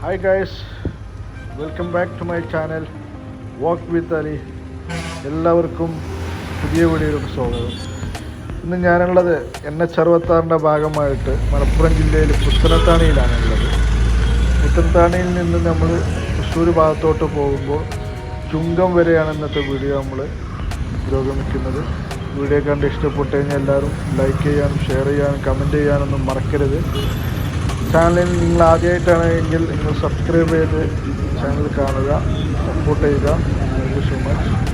Hi guys welcome back to my channel walk with Ali എല്ലാവർക്കും പുതിയ വീഡിയോയിലേക്ക് സ്വാഗതം. ഇന്ന് ഞാനുള്ളത് എൻ എച്ച് അറുപത്താറിന്റെ ഭാഗമായിട്ട് മലപ്പുറം ജില്ലയിൽ പുത്തനത്താണിയിലാണുള്ളത് പുത്തനത്താണിയിൽ നിന്ന് നമ്മൾ തൃശ്ശൂർ ഭാഗത്തോട്ട് പോകുമ്പോൾ ചുങ്കം വരെയാണ് ഇന്നത്തെ വീഡിയോ നമ്മൾ പുരോഗമിക്കുന്നത്. വീഡിയോ കണ്ട് ഇഷ്ടപ്പെട്ടു കഴിഞ്ഞാൽ എല്ലാവരും ലൈക്ക് ചെയ്യാനും ഷെയർ ചെയ്യാനും കമന്റ് ചെയ്യാനൊന്നും മറക്കരുത്. ചാനലിൽ നിങ്ങൾ ആദ്യമായിട്ടാണ് എങ്കിൽ നിങ്ങൾ സബ്സ്ക്രൈബ് ചെയ്ത് ചാനൽ കാണുക സപ്പോർട്ട് ചെയ്യുക. താങ്ക് യു സോ മച്ച്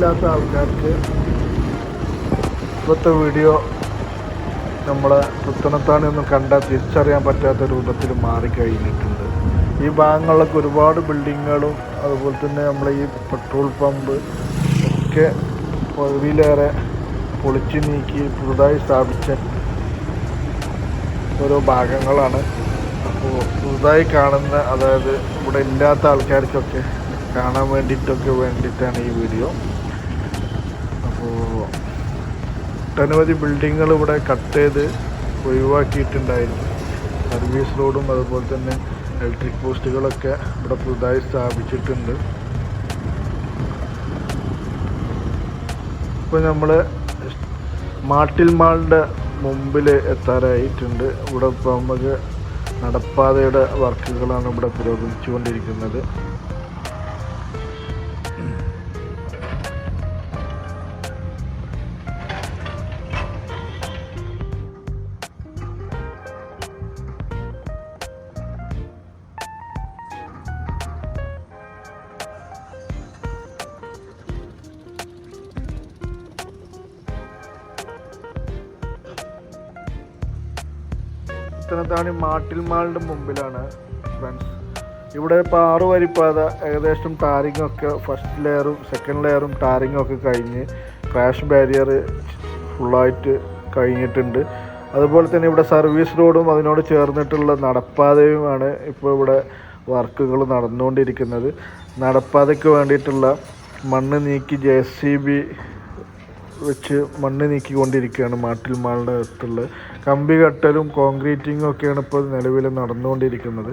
നാട്ടിലില്ലാത്ത ആൾക്കാർക്ക് ഇപ്പോഴത്തെ വീഡിയോ നമ്മളെ പുത്തനത്താണിയൊന്നും കണ്ട തിരിച്ചറിയാൻ പറ്റാത്ത രൂപത്തിൽ മാറിക്കഴിഞ്ഞിട്ടുണ്ട്. ഈ ഭാഗങ്ങളിലൊക്കെ ഒരുപാട് ബിൽഡിങ്ങുകളും അതുപോലെ തന്നെ നമ്മളെ ഈ പെട്രോൾ പമ്പ് ഒക്കെ പകുതിയിലേറെ പൊളിച്ചു നീക്കി പുതുതായി സ്ഥാപിച്ച ഓരോ ഭാഗങ്ങളാണ്. അപ്പോൾ പുതുതായി കാണുന്ന അതായത് ഇവിടെ ഇല്ലാത്ത ആൾക്കാർക്കൊക്കെ കാണാൻ വേണ്ടിയിട്ടൊക്കെ വേണ്ടിയിട്ടാണ് ഈ വീഡിയോ അപ്പോൾ ഒട്ടനവധി ബിൽഡിങ്ങുകൾ ഇവിടെ കട്ട് ചെയ്ത് ഒഴിവാക്കിയിട്ടുണ്ടായിരുന്നു. സർവീസ് റോഡും അതുപോലെ തന്നെ ഇലക്ട്രിക് പോസ്റ്റുകളൊക്കെ ഇവിടെ പുതുതായി സ്ഥാപിച്ചിട്ടുണ്ട്. ഇപ്പോൾ നമ്മൾ മാട്ടിൽ മാളിന്റെ മുമ്പിൽ എത്താറായിട്ടുണ്ട്. ഇവിടെ ഇപ്പോൾ നമുക്ക് നടപ്പാതയുടെ വർക്കുകളാണ് ഇവിടെ പുരോഗമിച്ചുകൊണ്ടിരിക്കുന്നത്. പത്തനത്താണി മാട്ടിൽ മാളിന്റെ മുമ്പിലാണ് ഫ്രണ്ട്സ് ഇവിടെ ആറ് വരിപ്പാത ഏകദേശം ടാറിങ്ങൊക്കെ ഫസ്റ്റ് ലെയറും സെക്കൻഡ് ലെയറും ടാറിംഗ് ഒക്കെ കഴിഞ്ഞ് ക്രാഷ് ബാരിയർ ഫുള്ളായിട്ട് കഴിഞ്ഞിട്ടുണ്ട്. അതുപോലെ തന്നെ ഇവിടെ സർവീസ് റോഡും അതിനോട് ചേർന്നിട്ടുള്ള നടപ്പാതയുമാണ് ഇപ്പോൾ ഇവിടെ വർക്കുകൾ നടന്നുകൊണ്ടിരിക്കുന്നത്. നടപ്പാതയ്ക്ക് വേണ്ടിയിട്ടുള്ള മണ്ണ് നീക്കി ജെ സി ബി വെച്ച് മണ്ണ് നീക്കിക്കൊണ്ടിരിക്കുകയാണ് മാട്ടിൽ മാളിന്റെ അടുത്തുള്ള കമ്പി കട്ടലും കോൺക്രീറ്റിങ്ങും ഒക്കെയാണ് ഇപ്പോൾ നിലവിൽ നടന്നുകൊണ്ടിരിക്കുന്നത്.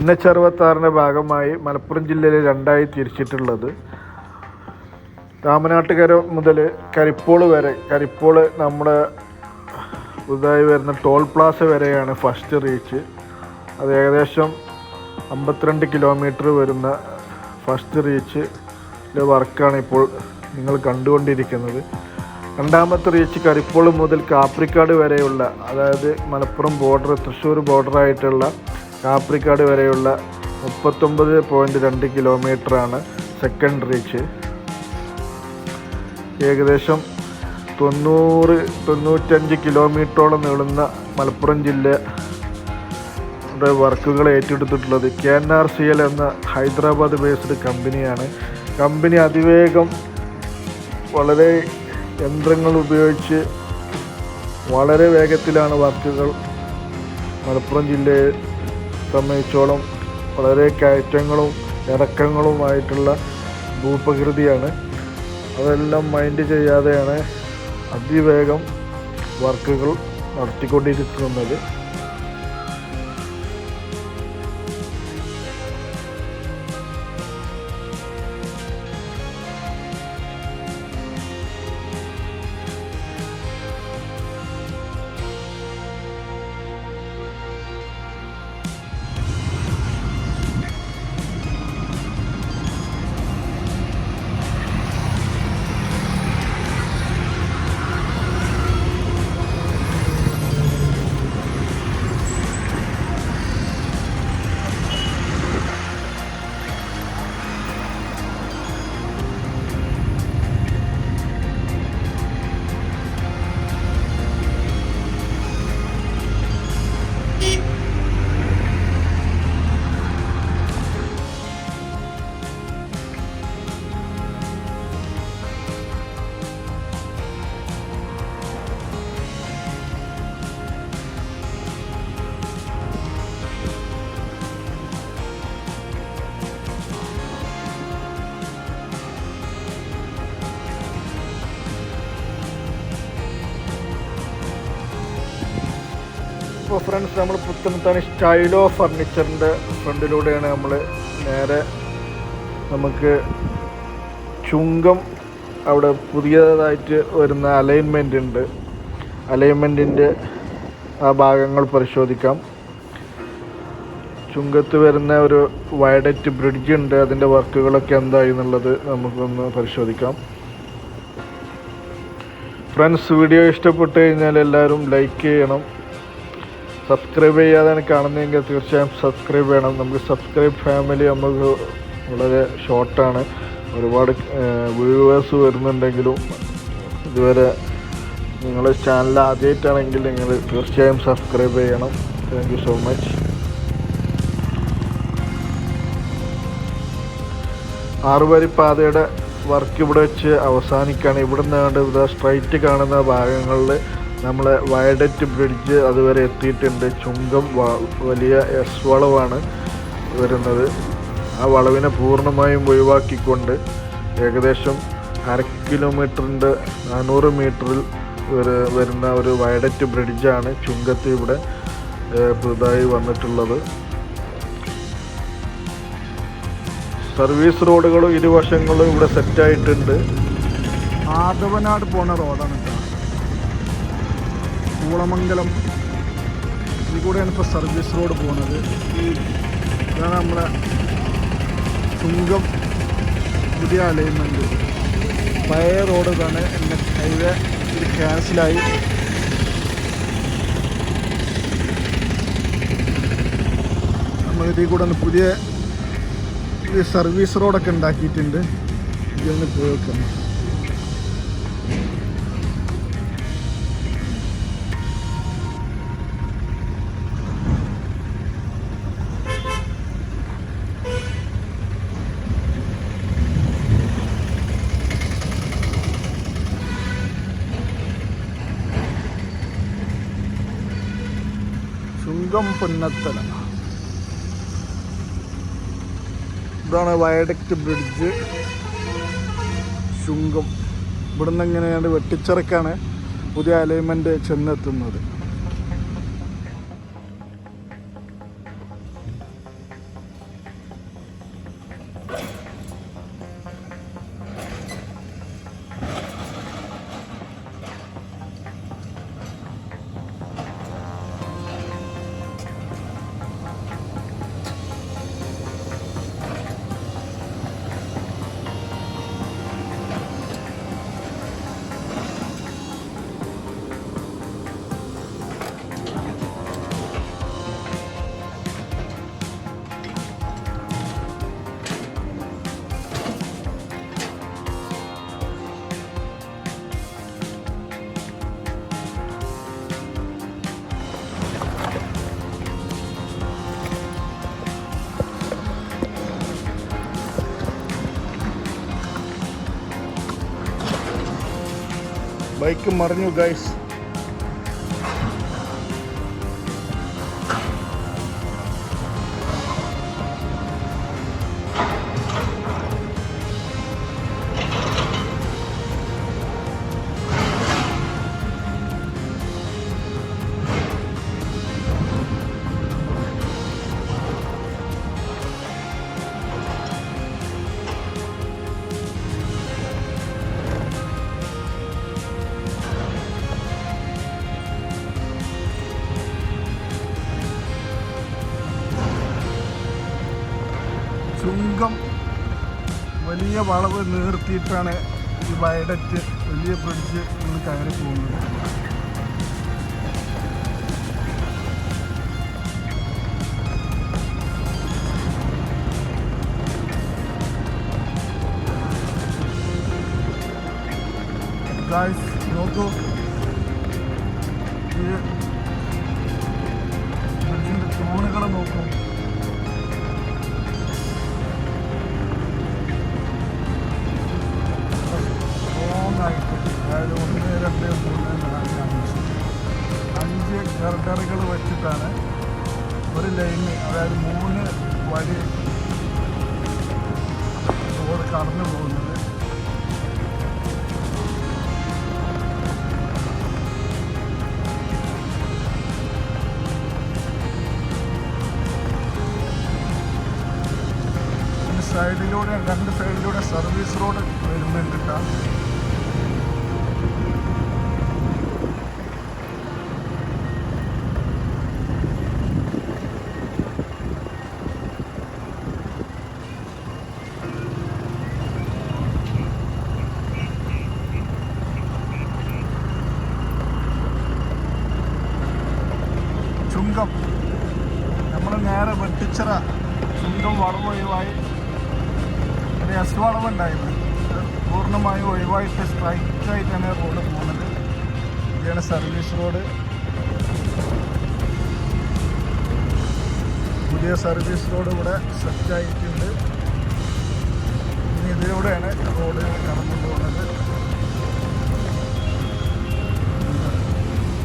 എൻ എച്ച് അറുപത്താറിന്റെ ഭാഗമായി മലപ്പുറം ജില്ലയിൽ രണ്ടായി തിരിച്ചിട്ടുള്ളത്. രാമനാട്ടുകര മുതൽ കരിപ്പോൾ വരെ കരിപ്പോൾ നമ്മുടെ പുതുതായി വരുന്ന ടോൾ പ്ലാസ വരെയാണ് ഫസ്റ്റ് റീച്ച്. അത് ഏകദേശം അമ്പത്തിരണ്ട് കിലോമീറ്റർ വരുന്ന ഫസ്റ്റ് റീച്ച് വർക്കാണ് ഇപ്പോൾ നിങ്ങൾ കണ്ടുകൊണ്ടിരിക്കുന്നത്. രണ്ടാമത്തെ റീച്ച് കരിപ്പോളം മുതൽ കാപ്രിക്കാട് വരെയുള്ള അതായത് മലപ്പുറം ബോർഡർ തൃശ്ശൂർ ബോർഡറായിട്ടുള്ള കാപ്രിക്കാട് വരെയുള്ള മുപ്പത്തൊമ്പത് പോയിന്റ് രണ്ട് കിലോമീറ്ററാണ് സെക്കൻഡ് റീച്ച് ഏകദേശം തൊണ്ണൂറ് തൊണ്ണൂറ്റഞ്ച് കിലോമീറ്ററോളം നീളുന്ന മലപ്പുറം ജില്ലയുടെ വർക്കുകൾ ഏറ്റെടുത്തിട്ടുള്ളത് K N R C L എന്ന ഹൈദരാബാദ് ബേസ്ഡ് കമ്പനിയാണ് കമ്പനി അതിവേഗം വളരെ യന്ത്രങ്ങൾ ഉപയോഗിച്ച് വളരെ വേഗത്തിലാണ് വർക്കുകൾ. മലപ്പുറം ജില്ലയെ സംബന്ധിച്ചോളം വളരെ കയറ്റങ്ങളും ഇറക്കങ്ങളുമായിട്ടുള്ള ഭൂപ്രകൃതിയാണ്. അതെല്ലാം മൈൻഡ് ചെയ്യാതെയാണ് അതിവേഗം വർക്കുകൾ നടത്തിക്കൊണ്ടിരിക്കുന്നത്. ഫ്രണ്ട്സ് നമ്മൾ പുത്തനത്താണി സ്റ്റൈലോ ഫർണിച്ചറിന്റെ ഫ്രണ്ടിലൂടെയാണ് നമ്മൾ നേരെ നമുക്ക് ചുങ്കം അവിടെ പുതിയതായിട്ട് വരുന്ന അലൈൻമെന്റ് ഉണ്ട്. അലൈൻമെന്റിന്റെ ആ ഭാഗങ്ങൾ പരിശോധിക്കാം. ചുങ്കത്ത് വരുന്ന ഒരു വയഡറ്റ് ബ്രിഡ്ജ് ഉണ്ട്. അതിന്റെ വർക്കുകളൊക്കെ എന്തായി എന്നുള്ളത് നമുക്കൊന്ന് പരിശോധിക്കാം. ഫ്രണ്ട്സ് വീഡിയോ ഇഷ്ടപ്പെട്ട് കഴിഞ്ഞാൽ എല്ലാവരും ലൈക്ക് ചെയ്യണം. സബ്സ്ക്രൈബ് ചെയ്യാതാണ് കാണുന്നതെങ്കിൽ തീർച്ചയായും സബ്സ്ക്രൈബ് ചെയ്യണം നമുക്ക് സബ്സ്ക്രൈബ് ഫാമിലി നമുക്ക് വളരെ ഷോർട്ടാണ് ഒരുപാട് വ്യൂവേഴ്സ് വരുന്നുണ്ടെങ്കിലും ഇതുവരെ നിങ്ങളുടെ ചാനൽ ആദ്യമായിട്ടാണെങ്കിൽ നിങ്ങൾ തീർച്ചയായും സബ്സ്ക്രൈബ് ചെയ്യണം. താങ്ക് സോ മച്ച് ആറുവരി പാതയുടെ വർക്ക് ഇവിടെ വെച്ച് അവസാനിക്കുകയാണ്. ഇവിടെ നിന്നാണ്ട് സ്ട്രൈറ്റ് കാണുന്ന ഭാഗങ്ങളിൽ നമ്മളെ വയഡറ്റ് ബ്രിഡ്ജ് അതുവരെ എത്തിയിട്ടുണ്ട്. ചുങ്കം വലിയ എസ് വളവാണ് വരുന്നത്. ആ വളവിനെ പൂർണമായും ഒഴിവാക്കിക്കൊണ്ട് ഏകദേശം അര കിലോമീറ്ററിന്റെ നാനൂറ് മീറ്ററിൽ വരുന്ന ഒരു വയഡറ്റ് ബ്രിഡ്ജാണ് ചുങ്കത്ത് ഇവിടെ പുതുതായി വന്നിട്ടുള്ളത്. സർവീസ് റോഡുകളും ഇരുവശങ്ങളും ഇവിടെ സെറ്റായിട്ടുണ്ട്. ആദവനാട് പോണ റോഡാണ്. കൂളമംഗലം ഈ കൂടെയാണ് ഇപ്പോൾ സർവീസ് റോഡ് പോകുന്നത് ഇതാണ് നമ്മുടെ ചുങ്കം പുതിയ അലൈൻമെന്റ് പഴയ റോഡ് ഇതാണ്. എന്റെ ഹൈവേ ഇത് ക്യാൻസലായി നമ്മൾ ഇതിൽ കൂടെ പുതിയ സർവീസ് റോഡൊക്കെ ഉണ്ടാക്കിയിട്ടുണ്ട്. ഇതൊന്ന് പോയി നോക്കാം ചുങ്കം പുന്നത്തല. ഇതാണ് വയഡക്റ്റ് ബ്രിഡ്ജ്. ശുങ്കം. ഇവിടുന്ന് എങ്ങനെയാണ് വെട്ടിച്ചിറക്കാണ് പുതിയ അലൈൻമെന്റ് ചെന്നെത്തുന്നത്. ബൈക്ക് മറിഞ്ഞു ഗൈസ് ചുങ്കം വലിയ വളവ് നിർത്തിയിട്ടാണ് ഈ വയഡറ്റ് വലിയ ബ്രിഡ്ജ് ഇന്ന് കയറി പോകുന്നത്. ഗായ്സ് നോക്കൂ. ഈ ബ്രിഡ്ജിന്റെ തൂണുകൾ നോക്കൂ. സൈഡിലൂടെ രണ്ട് സൈഡിലൂടെ സർവീസ് റോഡ് വരുന്നുണ്ട് കേട്ടോ നമ്മൾ നേരെ വെട്ടിച്ചിറ. ചുങ്കം വളവ് ഒഴിവായി ഒരു എസ് വളവ് ഉണ്ടായിരുന്നു അത് പൂർണമായും ഒഴിവായിട്ട് സ്ട്രൈറ്റായിട്ടാണ് റോഡ് പോകുന്നത്. ഇതാണ് സർവീസ് റോഡ് പുതിയ സർവീസ് റോഡ് ഇവിടെ സെറ്റ് ആയിട്ടുണ്ട്. ഇനി ഇതിലൂടെയാണ് റോഡ് കടന്നു പോകുന്നത്.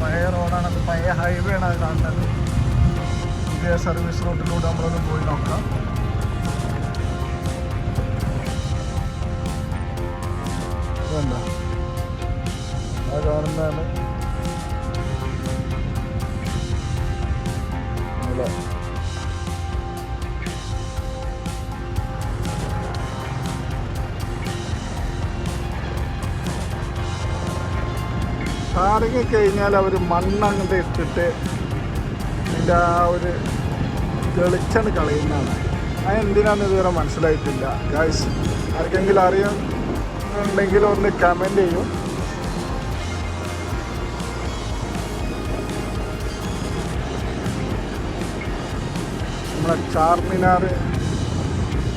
പഴയ റോഡാണ് പഴയ ഹൈവേ ആണ് കാണുന്നത്. പുതിയ സർവീസ് റോഡിലൂടെ നമ്മളൊന്ന് പോയി നോക്കാം. വേണ്ട കാണുന്നതാണ്. അല്ല? കഴിഞ്ഞാൽ അവർ മണ്ണങ്ങോട്ട് ഇട്ടിട്ട് അതിന്റെ ആ ഒരു തെളിച്ചാണ് കളയുന്നതാണ്. അത് എന്തിനാണെന്ന് ഇതുവരെ മനസ്സിലായിട്ടില്ല. ഗായ്സ് ആർക്കെങ്കിലും അറിയുന്നുണ്ടെങ്കിൽ ഒന്ന് കമന്റ് ചെയ്യും. നമ്മളെ ചാർമിനാർ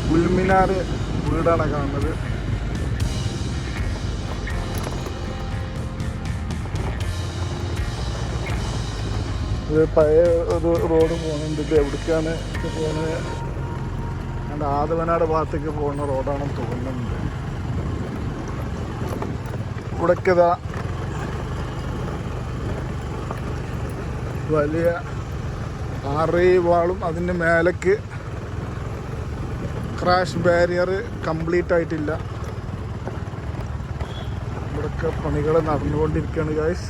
ഗുൽമിനാർ വീടാണ് കാണുന്നത്. ഇത് പഴയ ഒരു റോഡ് പോകുന്നുണ്ട്. ഇത് എവിടേക്കാണ് പോകുന്നത്? ആദവനാട് ഭാഗത്തേക്ക് പോകുന്ന റോഡാണെന്ന് തോന്നുന്നുണ്ട്. ഇതാ വലിയ ആറേ വാളും അതിന്റെ മേലേക്ക് ക്രാഷ് ബാരിയർ കംപ്ലീറ്റ് ആയിട്ടില്ല. ഇവിടൊക്കെ പണികൾ നടന്നുകൊണ്ടിരിക്കുകയാണ് ഗായ്സ്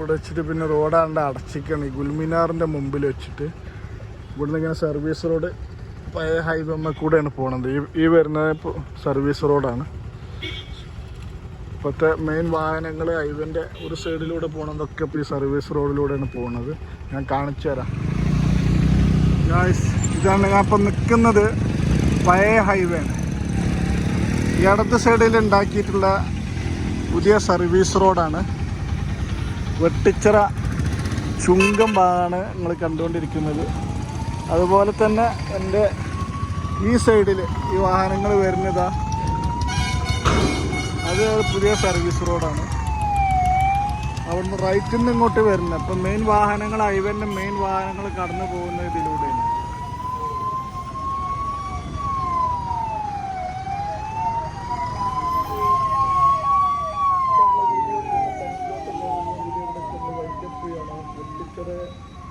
ഇവിടെ വെച്ചിട്ട് പിന്നെ റോഡാണ്ട് അടച്ചിക്കാണ്. ഈ ഗുൽമിനാറിന്റെ മുമ്പിൽ വെച്ചിട്ട് ഇവിടുന്ന് ഇങ്ങനെ സർവീസ് റോഡ് പഴയ ഹൈവേ കൂടെയാണ് പോണത്. ഈ ഈ വരുന്നത് സർവീസ് റോഡാണ് ഇപ്പോഴത്തെ മെയിൻ വാഹനങ്ങൾ ഹൈവേന്റെ ഒരു സൈഡിലൂടെ പോകണതൊക്കെ ഇപ്പോൾ ഈ സർവീസ് റോഡിലൂടെയാണ് പോകുന്നത് ഞാൻ കാണിച്ചു തരാം. ഇതാണ് ഞാൻ ഇപ്പം നിൽക്കുന്നത് പഴയ ഹൈവേ ഇടത് സൈഡിൽ ഉണ്ടാക്കിയിട്ടുള്ള പുതിയ സർവീസ് റോഡാണ് വെട്ടിച്ചിറ ചുങ്കം ഭാഗമാണ് നിങ്ങൾ കണ്ടുകൊണ്ടിരിക്കുന്നത്. അതുപോലെ തന്നെ എന്റെ ഈ സൈഡിൽ ഈ വാഹനങ്ങൾ വരുന്നതാ. അത് പുതിയ സർവീസ് റോഡാണ്. അവിടുന്ന് റൈറ്റിൽ നിന്ന് ഇങ്ങോട്ട് വരുന്നത്. അപ്പം മെയിൻ വാഹനങ്ങൾ ഹൈവേന്റെ മെയിൻ വാഹനങ്ങൾ കടന്നു പോകുന്ന ഇതിലൂടെയാണ്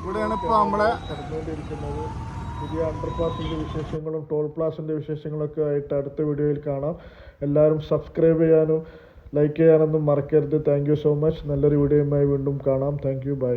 ഇവിടെയാണ് ഇപ്പോൾ നമ്മളെ നടന്നുകൊണ്ടിരിക്കുന്നത് പുതിയ അണ്ടർപാസിന്റെ വിശേഷങ്ങളും ടോൾ പ്ലാസിന്റെ വിശേഷങ്ങളൊക്കെ ആയിട്ട് അടുത്ത വീഡിയോയിൽ കാണാം. എല്ലാവരും സബ്സ്ക്രൈബ് ചെയ്യാനും ലൈക്ക് ചെയ്യാനൊന്നും മറക്കരുത്. താങ്ക് സോ മച്ച് നല്ലൊരു വീഡിയോയുമായി വീണ്ടും കാണാം. Thank bye